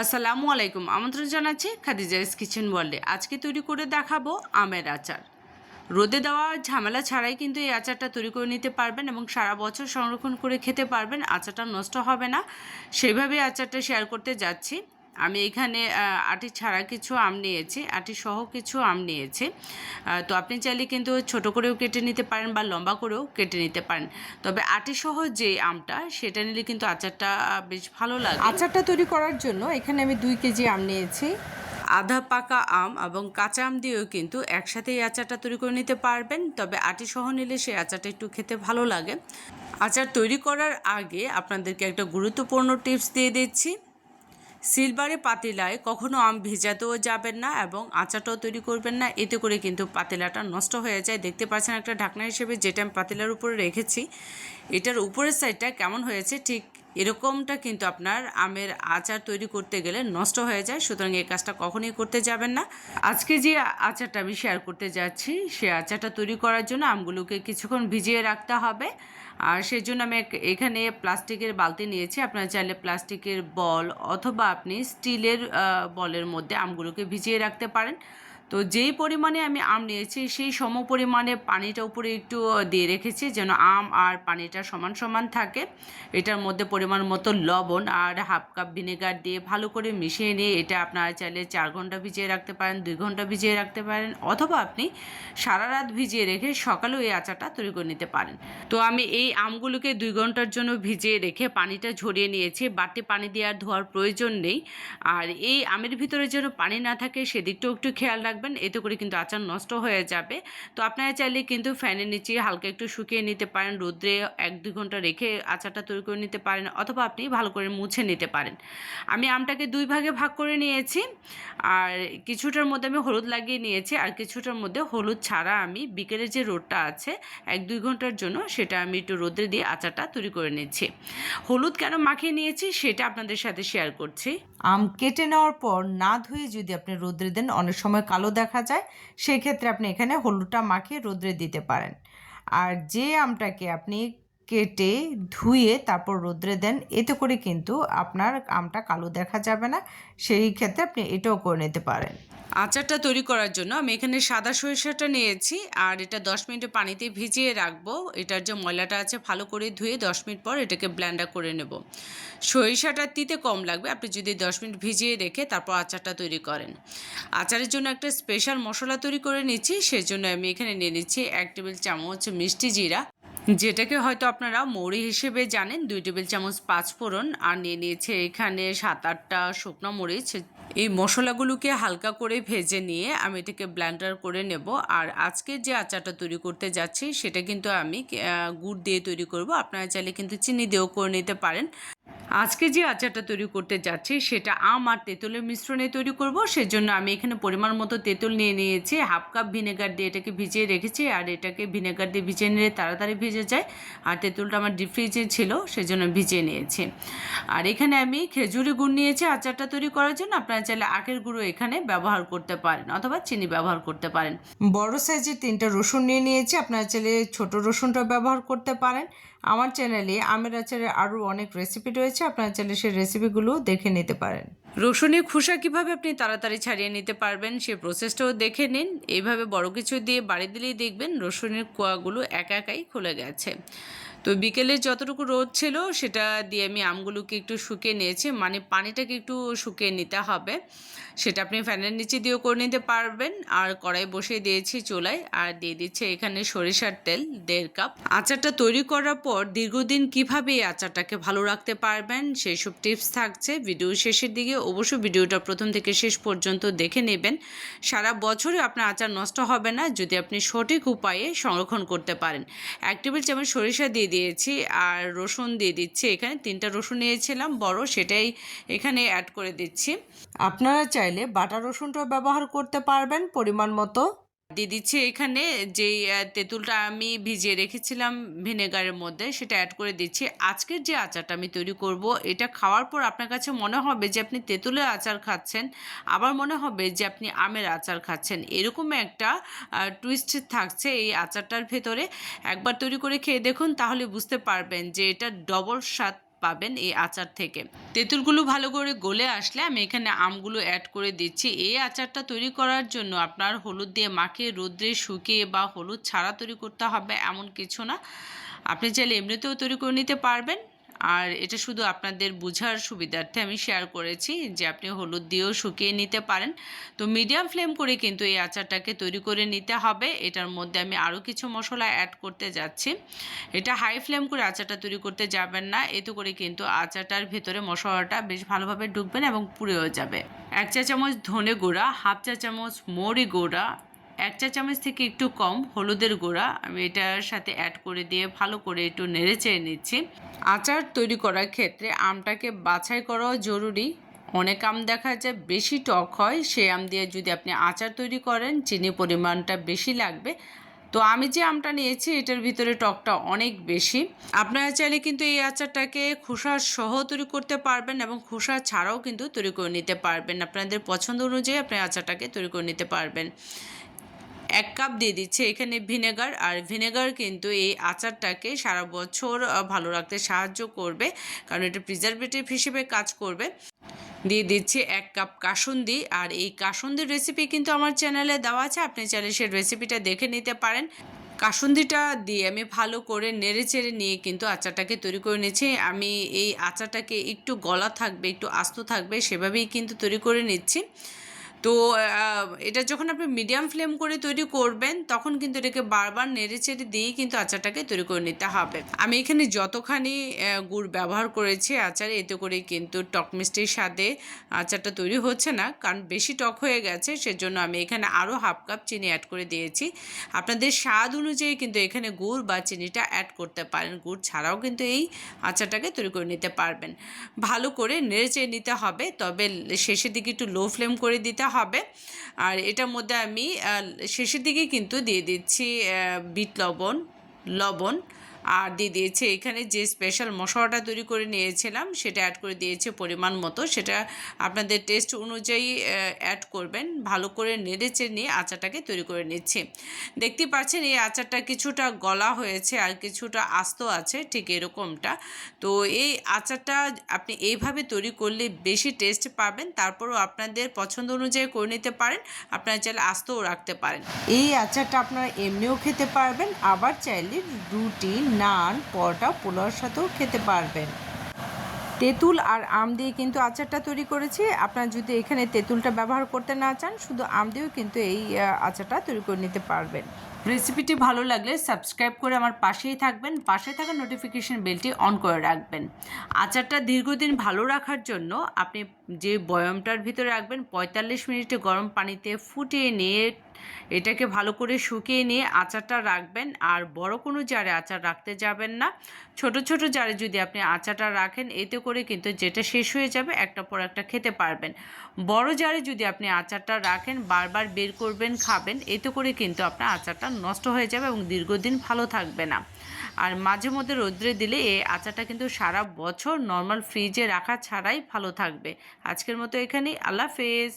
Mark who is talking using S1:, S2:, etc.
S1: আসসালামু আলাইকুম। আমন্ত্রণ জানাচ্ছি খাদিজাইস কিচেন ওয়ার্ল্ডে। আজকে তৈরি করে দেখাবো আমের আচার। রোদে দেওয়া ঝামেলা ছাড়াই কিন্তু এই আচারটা তৈরি করে নিতে পারবেন এবং সারা বছর সংরক্ষণ করে খেতে পারবেন। আচারটা নষ্ট হবে না। সেভাবেই আচারটা শেয়ার করতে যাচ্ছি। আমি এখানে আটি ছাড়া কিছু আম নিয়েছি আটি সহ কিছু আম নিয়েছি। তো আপনি চাইলে কিন্তু ছোট করেও কেটে নিতে পারেন বা লম্বা করেও কেটে নিতে পারেন। তবে আটি সহ যে আমটা সেটা নিলে কিন্তু আচারটা বেশ ভালো লাগে।
S2: আচারটা তৈরি করার জন্য এখানে আমি দুই কেজি আম নিয়েছি।
S1: আধা পাকা আম এবং কাঁচা আম দিয়েও কিন্তু একসাথে এই আচারটা তৈরি করে নিতে পারবেন। তবে আটি সহ নিলে সেই আচারটা একটু খেতে ভালো লাগে। আচার তৈরি করার আগে আপনাদেরকে একটা গুরুত্বপূর্ণ টিপস দিয়ে দিচ্ছি। সিলভারে পাতিলায় কখনো আম ভেজাতেও যাবেন না এবং আচাটাও তৈরি করবেন না। এতে করে কিন্তু পাতিলাটা নষ্ট হয়ে যায়। দেখতে পাচ্ছেন একটা ঢাকনা হিসেবে যেটা আমি পাতিলার উপরে রেখেছি, এটার উপরের সাইডটা কেমন হয়েছে, ঠিক এরকমটা কিন্তু আপনার আমের আচার তৈরি করতে গেলে নষ্ট হয়ে যায়, সুতরাং এই কাজটা কখনোই করতে যাবেন না। আজকে যে আচারটা আমি শেয়ার করতে যাচ্ছি, সে আচারটা তৈরি করার জন্য আমগুলোকে কিছুক্ষণ ভিজিয়ে রাখতে হবে। আর সেই জন্য আমি এখানে প্লাস্টিকের বালতি নিয়েছি। আপনারা চাইলে প্লাস্টিকের বল অথবা আপনি স্টিলের বলের মধ্যে আমগুলোকে ভিজিয়ে রাখতে পারেন। তো যেই পরিমাণে আমি আম নিয়েছি, সেই সম পরিমাণে পানিটা উপরে একটু দিয়ে রেখেছি যেন আম আর পানিটা সমান সমান থাকে। এটার মধ্যে পরিমাণ মতো লবণ আর হাফ কাপ ভিনেগার দিয়ে ভালো করে মিশিয়ে নিয়ে এটা আপনারা চাইলে চার ঘণ্টা ভিজিয়ে রাখতে পারেন, দুই ঘণ্টা ভিজিয়ে রাখতে পারেন অথবা আপনি সারা রাত ভিজিয়ে রেখে সকালেও এই আচারটা তৈরি করে নিতে পারেন। তো আমি এই আমগুলোকে দুই ঘণ্টার জন্য ভিজিয়ে রেখে পানিটা ঝরিয়ে নিয়েছি। বাড়তি পানি দিয়ে আর ধোয়ার প্রয়োজন নেই। আর এই আমের ভিতরে যেন পানি না থাকে, সেদিকটাও একটু খেয়াল রাখবেন। এতে করে কিন্তু আচার নষ্ট হয়ে যাবে। তো আপনারা চাইলে কিন্তু ফ্যানের নিচে হালকা একটু শুকিয়ে নিতে পারেন, রোদ্রে এক দুই ঘণ্টা রেখে আচারটা তৈরি করে নিতে পারেন, অথবা আপনি ভালো করে মুছে নিতে পারেন। আমি আমটাকে দুই ভাগে ভাগ করে নিয়েছি, আর কিছুটার মধ্যে আমি হলুদ লাগিয়ে নিয়েছি, আর কিছুটার মধ্যে হলুদ ছাড়া আমি বিকেলের যে রোদটা আছে, এক দুই ঘণ্টার জন্য সেটা আমি একটু রোদে দিয়ে আচারটা তৈরি করে নিচ্ছি। হলুদ কেন মাখিয়ে নিয়েছি, সেটা আপনাদের সাথে শেয়ার করছি।
S2: আম কেটে নেওয়ার পর না ধুয়ে যদি আপনি রোদ্রে দেন, অনেক সময় কালো দেখা যায়, সেক্ষেত্রে আপনি এখানে হলুটা মাখিয়ে রোদ্রে দিতে পারেন। আর যে আমটাকে আপনি কেটে ধুয়ে তারপর রোদ্রে দেন। এতে করে কিন্তু আপনার আমটা কালো দেখা যাবে না। সেই ক্ষেত্রে আপনি এটাও করে নিতে পারেন।
S1: আচারটা তৈরি করার জন্য আমি এখানে সাদা সরিষাটা নিয়েছি আর এটা দশ মিনিট পানিতে ভিজিয়ে রাখব। এটার যে ময়লাটা আছে ভালো করে ধুয়ে দশ মিনিট পর এটাকে ব্ল্যান্ডার করে নেব। সরিষাটা তিতে কম লাগবে। আপনি যদি দশ মিনিট ভিজিয়ে রেখে তারপর আচারটা তৈরি করেন। আচারের জন্য একটা স্পেশাল মশলা তৈরি করে নিচ্ছি। সেজন্য আমি এখানে নিয়ে নিচ্ছি এক টেবিল চামচ মিষ্টি জিরা। যেটাকে হয়তো আপনারা মৌরি হিসেবে জানেন, দুই টেবিল চামচ পাঁচ পাঁচফোড়ন আর নিয়ে নিয়েছে এখানে সাত আটটা শুকনো মরিচ। এই মশলাগুলোকে হালকা করে ভেজে নিয়ে আমি এটাকে ব্ল্যান্ডার করে নেব। আর আজকে যে আচারটা তৈরি করতে যাচ্ছি, সেটা কিন্তু আমি গুড় দিয়ে তৈরি করব। আপনারা চাইলে কিন্তু চিনি দিয়েও করে নিতে পারেন। আজকে যে আচারটা তৈরি করতে যাচ্ছি, সেটা আম আর তেঁতুলের মিশ্রণে তৈরি করব। সেজন্য আমি এখানে পরিমাণ মতো তেঁতুল নিয়ে নিয়েছি। হাফ কাপ ভিনেগার দিয়ে এটাকে ভিজিয়ে রেখেছি আর এটাকে ভিনেগার দিয়ে ভিজিয়ে নিলে তাড়াতাড়ি ভিজে যায়। আর তেঁতুলটা আমার ডিপ ফ্রিজে ছিল, সেজন্য ভিজিয়ে নিয়েছি। আর এখানে আমি খেজুরি গুড় নিয়েছি আচারটা তৈরি করার জন্য। আপনারা চাইলে আখের গুঁড়ো এখানে ব্যবহার করতে পারেন অথবা চিনি ব্যবহার করতে পারেন।
S2: বড় সাইজের তিনটা রসুন নিয়ে নিয়েছি। আপনারা চাইলে ছোট রসুনটা ব্যবহার করতে পারেন। আমার চ্যানেলে আমের আচারে আরও অনেক রেসিপি রয়েছে, আপনার চ্যানেলে সেই রেসিপিগুলো দেখে নিতে পারেন।
S1: রসুনের খোসা কীভাবে আপনি তাড়াতাড়ি ছাড়িয়ে নিতে পারবেন, সে প্রসেসটাও দেখে নিন। এইভাবে বড় কিছু দিয়ে বাড়ি দিলেই দেখবেন রসুনের কোয়াগুলো একা একাই খুলে গেছে। তো বিকেলে যতটুকু রোদ ছিল, সেটা দিয়ে আমি আমগুলোকে একটু শুকিয়ে নিয়েছি। মানে পানিটাকে একটু শুকিয়ে নিতে হবে। সেটা আপনি ফ্যানের নিচে দিয়েও করে নিতে পারবেন। আর কড়াই বসিয়ে দিয়েছি চুলায়। আর দিয়ে দিচ্ছে এখানে সরিষার তেল, দেড় কাপ। আচারটা তৈরি করার পর দীর্ঘদিন কীভাবে এই আচারটাকে ভালো রাখতে পারবেন সেই সব টিপস থাকছে। ভিডিও শেষের দিকে অবশ্যই ভিডিওটা প্রথম থেকে শেষ পর্যন্ত দেখে নেবেন। সারা বছরে আপনার আচার নষ্ট হবে না, যদি আপনি সঠিক উপায়ে সংরক্ষণ করতে পারেন। এক টেবিল চামচ সরিষা দিয়ে দিয়েছি আর রসুন দিয়ে দিচ্ছি। এখানে তিনটা রসুন নিয়েছিলাম, বড় সেটাই এখানে অ্যাড করে দিচ্ছি।
S2: আপনারা চাইলে বাটা রসুনটাও ব্যবহার করতে পারবেন পরিমাণ মতো।
S1: দিয়ে দিচ্ছি এখানে যেই তেঁতুলটা আমি ভিজিয়ে রেখেছিলাম ভিনেগারের মধ্যে, সেটা অ্যাড করে দিচ্ছি। আজকের যে আচারটা আমি তৈরি করব, এটা খাওয়ার পর আপনার কাছে মনে হবে যে আপনি তেঁতুলের আচার খাচ্ছেন, আবার মনে হবে যে আপনি আমের আচার খাচ্ছেন। এরকম একটা টুইস্ট থাকছে এই আচারটার ভেতরে। একবার তৈরি করে খেয়ে দেখুন, তাহলে বুঝতে পারবেন যে এটা ডবল স্বাদ পাবেন এই আচার থেকে। তেঁতুলগুলো ভালো করে গলে আসলে আমি এখানে আমগুলো অ্যাড করে দিচ্ছি। এই আচারটা তৈরি করার জন্য আপনার হলুদ দিয়ে মাখিয়ে রোদ্রে শুকিয়ে বা হলুদ ছাড়া তৈরি করতে হবে এমন কিছু না। আপনি চাইলে এমনিতেও তৈরি করে নিতে পারবেন। আর এটা শুধু আপনাদের বোঝার সুবিধার্থে আমি শেয়ার করেছি যে আপনি হলুদ দিয়েও শুকিয়ে নিতে পারেন। তো মিডিয়াম ফ্লেম করে কিন্তু এই আচারটাকে তৈরি করে নিতে হবে। এটার মধ্যে আমি আরও কিছু মশলা অ্যাড করতে যাচ্ছি। এটা হাই ফ্লেম করে আচারটা তৈরি করতে যাবেন না। এতে করে কিন্তু আচারটার ভেতরে মশলাটা বেশ ভালোভাবে ঢুকবেন এবং পুড়েও যাবে। এক চা চামচ ধনে গুঁড়া, হাফ চা চামচ মৌরি গুঁড়া এক চা চামচ থেকে একটু কম হলুদের গুঁড়া। আমি এটার সাথে অ্যাড করে দিয়ে ভালো করে একটু নেড়ে চেড়ে নিচ্ছি। আচার তৈরি করার ক্ষেত্রে আমটাকে বাছাই করাও জরুরি। অনেক আম দেখা যায় বেশি টক হয়, সেই আম দিয়ে যদি আপনি আচার তৈরি করেন, চিনি পরিমাণটা বেশি লাগবে। তো আমি যে আমটা নিয়েছি, এটার ভিতরে টকটা অনেক বেশি। আপনারা চাইলে কিন্তু এই আচারটাকে খোসা সহ তৈরি করতে পারবেন এবং খোসা ছাড়াও কিন্তু তৈরি করে নিতে পারবেন। আপনাদের পছন্দ অনুযায়ী আপনি আচারটাকে তৈরি করে নিতে পারবেন। এক কাপ দিয়ে দিচ্ছে এখানে ভিনেগার। আর ভিনেগার কিন্তু এই আচারটাকে সারা বছর ভালো রাখতে সাহায্য করবে। কারণ এটা প্রিজারভেটিভ হিসেবে কাজ করবে। দিয়ে দিচ্ছি এক কাপ কাসুন্দি। আর এই কাসুন্দির রেসিপি কিন্তু আমার চ্যানেলে দেওয়া আছে। আপনি চাইলে সেই রেসিপিটা দেখে নিতে পারেন। কাসুন্দিটা দিয়ে আমি ভালো করে নেড়ে চেড়ে নিয়ে কিন্তু আচারটাকে তৈরি করে নিচ্ছি। আমি এই আচারটাকে একটু গলা থাকবে, একটু আস্ত থাকবে, সেভাবেই কিন্তু তৈরি করে নিচ্ছি। তো এটা যখন আপনি মিডিয়াম ফ্লেম করে তৈরি করবেন, তখন কিন্তু এটাকে বারবার নেড়ে চেড়ে দিয়েই কিন্তু আচারটাকে তৈরি করে নিতে হবে। আমি এখানে যতখানি গুড় ব্যবহার করেছি আচারে, এতে করে কিন্তু টক মিষ্টির স্বাদে আচারটা তৈরি হচ্ছে না। কারণ বেশি টক হয়ে গেছে, সেজন্য আমি এখানে আরও হাফ কাপ চিনি অ্যাড করে দিয়েছি। আপনাদের স্বাদ অনুযায়ী কিন্তু এখানে গুড় বা চিনিটা অ্যাড করতে পারেন। গুড় ছাড়াও কিন্তু এই আচারটাকে তৈরি করে নিতে পারবেন। ভালো করে নেড়ে চেড়ে নিতে হবে, তবে শেষের দিকে একটু লো ফ্লেম করে দিতে হবে। আর এটার মধ্যে আমি শেষের দিকে কিন্তু দিয়ে দিচ্ছি বিট লবণ লবণ। আর দিয়ে দিয়েছে এখানে যে স্পেশাল মশলাটা তৈরি করে নিয়েছিলাম, সেটা অ্যাড করে দিয়েছে পরিমাণ মতো। সেটা আপনাদের টেস্ট অনুযায়ী অ্যাড করবেন। ভালো করে নেড়েচে নিয়ে আচারটাকে তৈরি করে নিচ্ছি। দেখতে পাচ্ছেন এই আচারটা কিছুটা গলা হয়েছে আর কিছুটা আস্ত আছে, ঠিক এরকমটা। তো এই আচারটা আপনি এইভাবে তৈরি করলে বেশি টেস্ট পাবেন। তারপরও আপনাদের পছন্দ অনুযায়ী করে নিতে পারেন। আপনারা চাইলে আস্তও রাখতে পারেন।
S2: এই আচারটা আপনারা এমনিও খেতে পারবেন। আবার চাইলে রুটি নান, পরোটা, পোলাওর সাথেও খেতে পারবেন। তেঁতুল আর আম দিয়ে কিন্তু আচারটা তৈরি করেছি। আপনারা যদি এখানে তেঁতুলটা ব্যবহার করতে না চান, শুধু আম দিয়েও কিন্তু এই আচারটা তৈরি করে নিতে পারবেন।
S1: রেসিপিটি ভালো লাগলে সাবস্ক্রাইব করে আমার পাশেই থাকবেন। পাশে থাকা নোটিফিকেশন বেলটি অন করে রাখবেন। আচারটা দীর্ঘদিন ভালো রাখার জন্য আপনি যে বয়মটার ভিতরে রাখবেন, পঁয়তাল্লিশ মিনিটে গরম পানিতে ফুটিয়ে নিয়ে এটাকে ভালো করে শুকিয়ে নিয়ে আচারটা রাখবেন আর বড় কোনো জারে আচার রাখতে যাবেন না। ছোট ছোট জারে যদি আপনি আচারটা রাখেন, এতে করে কিন্তু যেটা শেষ হয়ে যাবে একটা পর একটা খেতে পারবেন। বড় জারে যদি আপনি আচারটা রাখেন, বারবার বের করবেন, খাবেন, এতে করে কিন্তু আপনার আচারটা নষ্ট হয়ে যাবে এবং দীর্ঘদিন ভালো থাকবে না। আর মাঝে মধ্যে রোদ্রে দিলে এই আচারটা কিন্তু সারা বছর নর্মাল ফ্রিজে রাখা ছাড়াই ভালো থাকবে। আজকের মতো এখানেই। আল্লাহ হাফেজ।